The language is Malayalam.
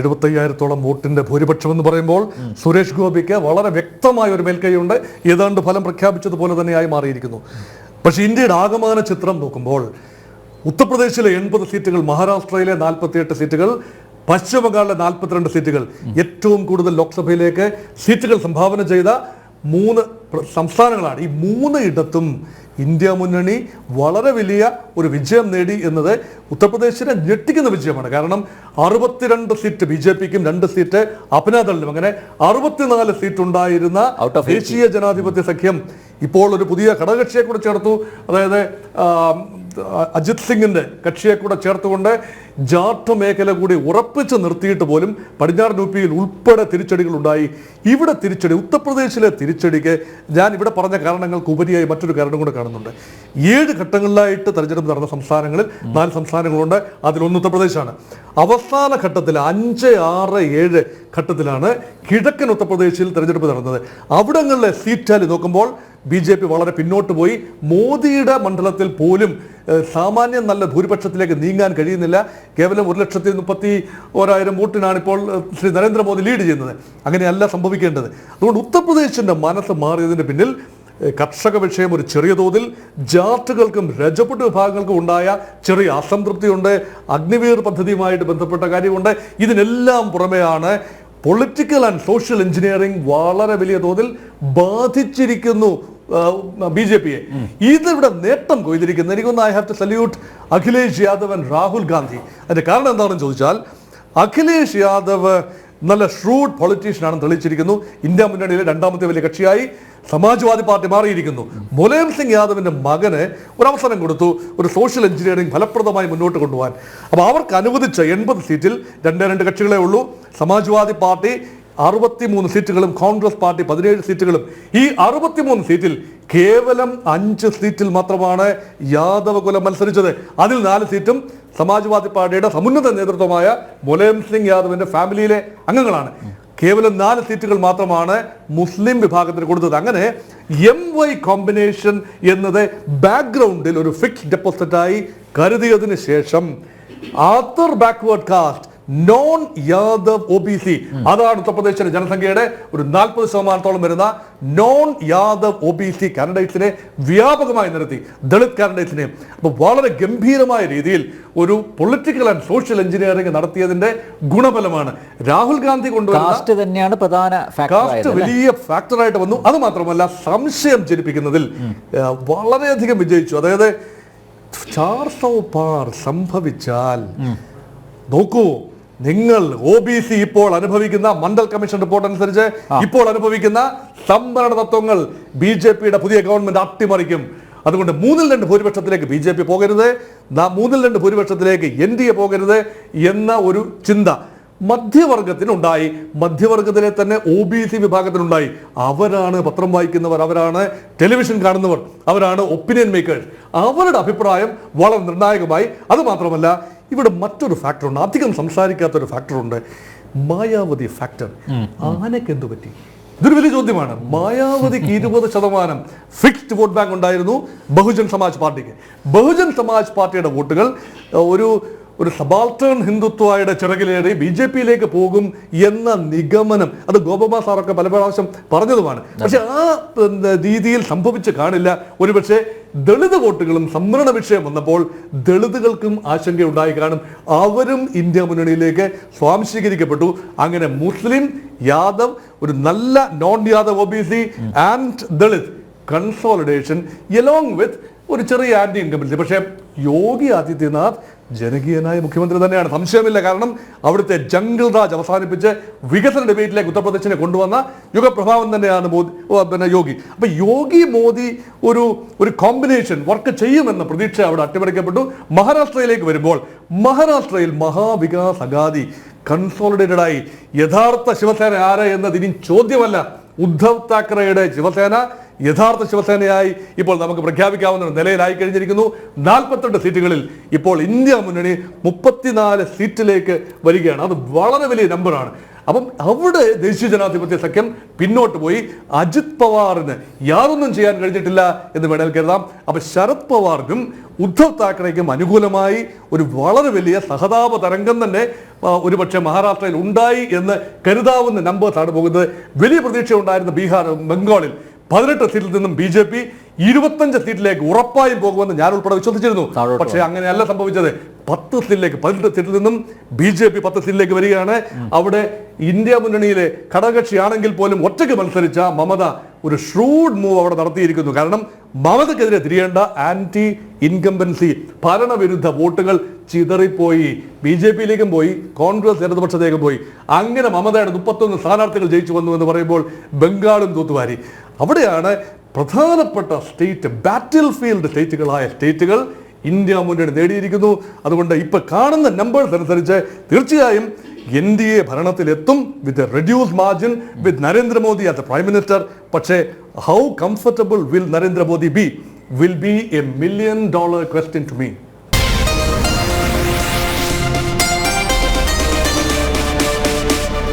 എഴുപത്തയ്യായിരത്തോളം വോട്ടിന്റെ ഭൂരിപക്ഷം എന്ന് പറയുമ്പോൾ സുരേഷ് ഗോപിക്ക് വളരെ വ്യക്തമായ ഒരു മേൽക്കൈയുണ്ട്. ഏതാണ്ട് ഫലം പ്രഖ്യാപിച്ചതുപോലെ തന്നെയായി മാറിയിരിക്കുന്നു. പക്ഷെ ഇന്ത്യയുടെ ആകമാന ചിത്രം നോക്കുമ്പോൾ ഉത്തർപ്രദേശിലെ എൺപത് സീറ്റുകൾ മഹാരാഷ്ട്രയിലെ നാൽപ്പത്തിയെട്ട് സീറ്റുകൾ പശ്ചിമ ബംഗാളിലെ നാൽപ്പത്തിരണ്ട് സീറ്റുകൾ. ഏറ്റവും കൂടുതൽ ലോക്സഭയിലേക്ക് സീറ്റുകൾ സംഭാവന ചെയ്ത മൂന്ന് സംസ്ഥാനങ്ങളാണ്. ഈ മൂന്ന് ഇടത്തും ഇന്ത്യ മുന്നണി വളരെ വലിയ ഒരു വിജയം നേടി എന്നത് ഉത്തർപ്രദേശിനെ ഞെട്ടിക്കുന്ന വിജയമാണ്. കാരണം അറുപത്തിരണ്ട് സീറ്റ് ബി ജെ പിക്കും രണ്ട് സീറ്റ് അപ്നാദളിനും അങ്ങനെ അറുപത്തിനാല് സീറ്റ് ഉണ്ടായിരുന്ന ദേശീയ ജനാധിപത്യ സഖ്യം ഇപ്പോൾ ഒരു പുതിയ ഘടകകക്ഷിയെ കൂടെ ചേർത്തു. അതായത് അജിത് സിംഗിന്റെ കക്ഷിയെ കൂടെ ചേർത്തുകൊണ്ട് ജാട്ട് മേഖല കൂടി ഉറപ്പിച്ച് നിർത്തിയിട്ട് പോലും പടിഞ്ഞാറൻ യു പിയിൽ ഉൾപ്പെടെ തിരിച്ചടികൾ ഉണ്ടായി ഇവിടെ തിരിച്ചടി ഉത്തർപ്രദേശിലെ തിരിച്ചടിക്ക് ഞാൻ ഇവിടെ പറഞ്ഞ കാരണങ്ങൾക്ക് ഉപരിയായി മറ്റൊരു കാരണം കൂടെ കാണുന്നുണ്ട്. ഏഴ് ഘട്ടങ്ങളിലായിട്ട് തെരഞ്ഞെടുപ്പ് നടന്ന സംസ്ഥാനങ്ങളിൽ നാല് സംസ്ഥാനങ്ങളുണ്ട്. അതിലൊന്ന് ഉത്തർപ്രദേശാണ്. അവസാന ഘട്ടത്തിൽ അഞ്ച് ആറ് ഏഴ് ഘട്ടത്തിലാണ് കിഴക്കൻ ഉത്തർപ്രദേശിൽ തെരഞ്ഞെടുപ്പ് നടന്നത്. അവിടങ്ങളിലെ സീറ്റ് ടാലി നോക്കുമ്പോൾ ബി ജെ പി വളരെ പിന്നോട്ട് പോയി. മോദിയുടെ മണ്ഡലത്തിൽ പോലും സാമാന്യം നല്ല ഭൂരിപക്ഷത്തിലേക്ക് നീങ്ങാൻ കഴിയുന്നില്ല. കേവലം ഒരു ലക്ഷത്തി മുപ്പത്തി ഓരായിരം വോട്ടിനാണ് ഇപ്പോൾ ശ്രീ നരേന്ദ്രമോദി ലീഡ് ചെയ്യുന്നത്. അങ്ങനെയല്ല സംഭവിക്കേണ്ടത്. അതുകൊണ്ട് ഉത്തർപ്രദേശിന്റെ മനസ്സ് മാറിയതിന് പിന്നിൽ കർഷക വിഷയം ഒരു ചെറിയ തോതിൽ ജാട്ടുകൾക്കും രജപുട്ട് വിഭാഗങ്ങൾക്കും ഉണ്ടായ ചെറിയ അസംതൃപ്തിയുണ്ട്. അഗ്നിവീർ പദ്ധതിയുമായിട്ട് ബന്ധപ്പെട്ട കാര്യമുണ്ട്. ഇതിനെല്ലാം പുറമെയാണ് പൊളിറ്റിക്കൽ ആൻഡ് സോഷ്യൽ എഞ്ചിനീയറിംഗ് വളരെ വലിയ തോതിൽ ബാധിച്ചിരിക്കുന്നു ബി ജെ പിയെ. ഇതിവിടെ നേട്ടം കൊയ്തിരിക്കുന്നു. എനിക്കൊന്ന് I have to salute Akhilesh Yadav and Rahul Gandhi അതിന്റെ കാരണം എന്താണെന്ന് ചോദിച്ചാൽ അഖിലേഷ് യാദവ് നല്ല ഷ്രൂഡ് പൊളിറ്റീഷ്യനാണെന്ന് തെളിയിച്ചിരിക്കുന്നു. ഇന്ത്യ മുന്നണിയിലെ രണ്ടാമത്തെ വലിയ കക്ഷിയായി സമാജ്വാദി പാർട്ടി മാറിയിരിക്കുന്നു. മുലായം സിംഗ് യാദവിന്റെ മകന് ഒരു അവസരം കൊടുത്തു ഒരു സോഷ്യൽ എഞ്ചിനീയറിംഗ് ഫലപ്രദമായി മുന്നോട്ട് കൊണ്ടുപോകാൻ. അപ്പോൾ അവർക്ക് അനുവദിച്ച എൺപത് സീറ്റിൽ രണ്ടേ രണ്ട് കക്ഷികളെ ഉള്ളൂ. സമാജ്വാദി പാർട്ടി അറുപത്തിമൂന്ന് സീറ്റുകളും കോൺഗ്രസ് പാർട്ടി പതിനേഴ് സീറ്റുകളും. ഈ അറുപത്തിമൂന്ന് സീറ്റിൽ കേവലം അഞ്ച് സീറ്റിൽ മാത്രമാണ് യാദവ് കുലം മത്സരിച്ചത്. അതിൽ നാല് സീറ്റും സമാജ്വാദി പാർട്ടിയുടെ സമുന്നത നേതൃത്വമായ മുലയം സിംഗ് യാദവിന്റെ ഫാമിലിയിലെ അംഗങ്ങളാണ്. കേവലം നാല് സീറ്റുകൾ മാത്രമാണ് മുസ്ലിം വിഭാഗത്തിന് കൊടുത്തത്. അങ്ങനെ എം വൈ കോമ്പിനേഷൻ എന്നത് ബാക്ക്ഗ്രൗണ്ടിൽ ഒരു ഫിക്സ് ഡെപ്പോസിറ്റായി കരുതിയതിന് ശേഷം other backward caste non Yadav O B C അതാണ് ഉത്തർപ്രദേശിലെ ജനസംഖ്യയുടെ ഒരു നാൽപ്പത് ശതമാനത്തോളം വരുന്ന non Yadav O B C കാൻഡിഡേറ്റ്സിനെ വ്യാപകമായി നിർത്തി ദളിത് കാൻഡിഡേറ്റ്സിനെ അപ്പോൾ വളരെ ഗംഭീരമായ രീതിയിൽ ഒരു പൊളിറ്റിക്കൽ ആൻഡ് സോഷ്യൽ എഞ്ചിനീയറിംഗ് നടത്തിയതിന്റെ ഗുണഫലമാണ്. രാഹുൽ ഗാന്ധി കൊണ്ടുവരുന്ന തന്നെയാണ് പ്രധാന കാസ്റ്റ് വലിയ ഫാക്ടറായിട്ട് വന്നു. അത് മാത്രമല്ല സംശയം ജനിപ്പിക്കുന്നതിൽ വളരെയധികം വിജയിച്ചു. അതായത് ചാർ സൗ പാർ സംഭവിച്ചാൽ നോക്കൂ നിങ്ങൾ ഒ ബി സി ഇപ്പോൾ അനുഭവിക്കുന്ന മണ്ഡൽ കമ്മീഷൻ റിപ്പോർട്ട് അനുസരിച്ച് ഇപ്പോൾ അനുഭവിക്കുന്ന സംവരണ തത്വങ്ങൾ ബി ജെ പിയുടെ പുതിയ ഗവൺമെന്റ് അട്ടിമറിക്കും. അതുകൊണ്ട് മൂന്നിൽ രണ്ട് ഭൂരിപക്ഷത്തിലേക്ക് ബി ജെ പി പോകരുത്. മൂന്നിൽ രണ്ട് ഭൂരിപക്ഷത്തിലേക്ക് എൻ ഡി എ പോകരുത് എന്ന ഒരു ചിന്ത മധ്യവർഗത്തിനുണ്ടായി. മധ്യവർഗത്തിലെ തന്നെ ഒ ബി സി വിഭാഗത്തിനുണ്ടായി. അവരാണ് പത്രം വായിക്കുന്നവർ അവരാണ് ടെലിവിഷൻ കാണുന്നവർ അവരാണ് ഒപ്പീനിയൻ മേക്കേഴ്സ് അവരുടെ അഭിപ്രായം വളരെ നിർണായകമായി. അത് മാത്രമല്ല ഇവിടെ മറ്റൊരു ഫാക്ടറുണ്ട് അധികം സംസാരിക്കാത്ത ഒരു ഫാക്ടറുണ്ട് മായാവതി ഫാക്ടർ ആനയ്ക്ക് എന്തു പറ്റി? ഇതൊരു വലിയ ചോദ്യമാണ്. മായാവതിക്ക് ഇരുപത് ശതമാനം ഫിക്സ്ഡ് വോട്ട് ബാങ്ക് ഉണ്ടായിരുന്നു. ബഹുജൻ സമാജ് പാർട്ടിക്ക്. ബഹുജൻ സമാജ് പാർട്ടിയുടെ വോട്ടുകൾ ഒരു ഒരു സബാൾട്ടേൺ ഹിന്ദുത്വയുടെ ചിറകിലേറി ബി ജെ പിയിലേക്ക് പോകും എന്ന നിഗമനം. അത് ഗോപമാ സാറൊക്കെ പല പ്രാവശ്യം പറഞ്ഞതുമാണ്. പക്ഷെ ആ രീതിയിൽ സംഭവിച്ച് കാണില്ല. ഒരുപക്ഷെ ദളിത് വോട്ടുകളും സംവരണ വിഷയം വന്നപ്പോൾ ദളിതുകൾക്കും ആശങ്ക ഉണ്ടായി കാണും. അവരും ഇന്ത്യ മുന്നണിയിലേക്ക് സ്വാംശീകരിക്കപ്പെട്ടു. അങ്ങനെ മുസ്ലിം യാദവ് ഒരു നല്ല non Yadav O B C and Dalit consolidation along with ഒരു ചെറിയ ആന്റി ഇൻകംബൻസി പക്ഷേ യോഗി ആദിത്യനാഥ് ജനകീയനായ മുഖ്യമന്ത്രി തന്നെയാണ്. സംശയമില്ല. കാരണം അവിടുത്തെ ജംഗിൾ രാജ് അവസാനിപ്പിച്ച് വികസന ഡിബേറ്റിലേക്ക് ഉത്തർപ്രദേശിനെ കൊണ്ടുവന്ന യുഗപ്രഭാവം തന്നെയാണ് മോദി പിന്നെ യോഗി. അപ്പൊ യോഗി മോദി ഒരു ഒരു കോമ്പിനേഷൻ വർക്ക് ചെയ്യുമെന്ന പ്രതീക്ഷ അവിടെ അട്ടിമറിക്കപ്പെട്ടു. മഹാരാഷ്ട്രയിലേക്ക് വരുമ്പോൾ മഹാരാഷ്ട്രയിൽ മഹാവികാസ് അഗാദി കൺസോളിഡേറ്റഡ് ആയി. യഥാർത്ഥ ശിവസേന ആര് എന്നത് ഇനി ചോദ്യമല്ല. ഉദ്ധവ് താക്കറെയുടെ ശിവസേന യഥാർത്ഥ ശിവസേനയായി ഇപ്പോൾ നമുക്ക് പ്രഖ്യാപിക്കാവുന്ന നിലയിലായി കഴിഞ്ഞിരിക്കുന്നു. നാൽപ്പത്തെട്ട് സീറ്റുകളിൽ ഇപ്പോൾ ഇന്ത്യ മുന്നണി മുപ്പത്തിനാല് സീറ്റിലേക്ക് വരികയാണ്. അത് വളരെ വലിയ നമ്പറാണ്. അപ്പം അവിടെ ദേശീയ ജനാധിപത്യ സഖ്യം പിന്നോട്ട് പോയി. അജിത് പവാറിന് യാതൊന്നും ചെയ്യാൻ കഴിഞ്ഞിട്ടില്ല എന്ന് വേണേൽ കരുതാം. അപ്പൊ ശരത് പവാറിനും ഉദ്ധവ് താക്കറേക്കും അനുകൂലമായി ഒരു വളരെ വലിയ സഹതാപ തരംഗം തന്നെ ഒരുപക്ഷെ മഹാരാഷ്ട്രയിൽ ഉണ്ടായി എന്ന് കരുതാവുന്ന നമ്പേഴ്സാണ് പോകുന്നത്. വലിയ പ്രതീക്ഷ ഉണ്ടായിരുന്ന ബീഹാർ ബംഗാളിൽ പതിനെട്ട് സീറ്റിൽ നിന്നും ബി ജെ പി ഇരുപത്തഞ്ച് സീറ്റിലേക്ക് ഉറപ്പായും പോകുമെന്ന് ഞാൻ ഉൾപ്പെടെ വിശ്വസിച്ചിരുന്നു. പക്ഷേ അങ്ങനെയല്ല സംഭവിച്ചത്. പത്ത് സീറ്റിലേക്ക് പതിനെട്ട് സീറ്റിൽ നിന്നും ബി ജെ പി പത്ത് സീറ്റിലേക്ക് വരികയാണ്. അവിടെ ഇന്ത്യ മുന്നണിയിലെ ഘടകകക്ഷിയാണെങ്കിൽ പോലും ഒറ്റയ്ക്ക് മത്സരിച്ച മമത ഒരു ഷ്രൂഡ് മൂവ് അവിടെ നടത്തിയിരിക്കുന്നു. കാരണം മമതക്കെതിരെ തിരിയേണ്ട ആന്റി ഇൻകംബൻസി ഭരണവിരുദ്ധ വോട്ടുകൾ ചിതറിപ്പോയി. ബി ജെ പിയിലേക്കും പോയി കോൺഗ്രസ് ഇടതുപക്ഷത്തേക്കും പോയി. അങ്ങനെ മമതയുടെ മുപ്പത്തൊന്ന് സ്ഥാനാർത്ഥികൾ ജയിച്ചു വന്നു എന്ന് പറയുമ്പോൾ ബംഗാളും തൂത്തുവാരി. അവിടെയാണ് പ്രധാനപ്പെട്ട സ്റ്റേറ്റ് ബാറ്റിൽ ഫീൽഡ് സ്റ്റേറ്റുകളായ സ്റ്റേറ്റുകൾ ഇന്ത്യ മുന്നണി നേടിയിരിക്കുന്നു. അതുകൊണ്ട് ഇപ്പൊ കാണുന്ന നമ്പേഴ്സ് അനുസരിച്ച് തീർച്ചയായും N D A ഭരണത്തിലെത്തും with reduce margin with Narendra Modi as a prime minister പക്ഷേ how comfortable will Narendra Modi be will be a million dollar question to me.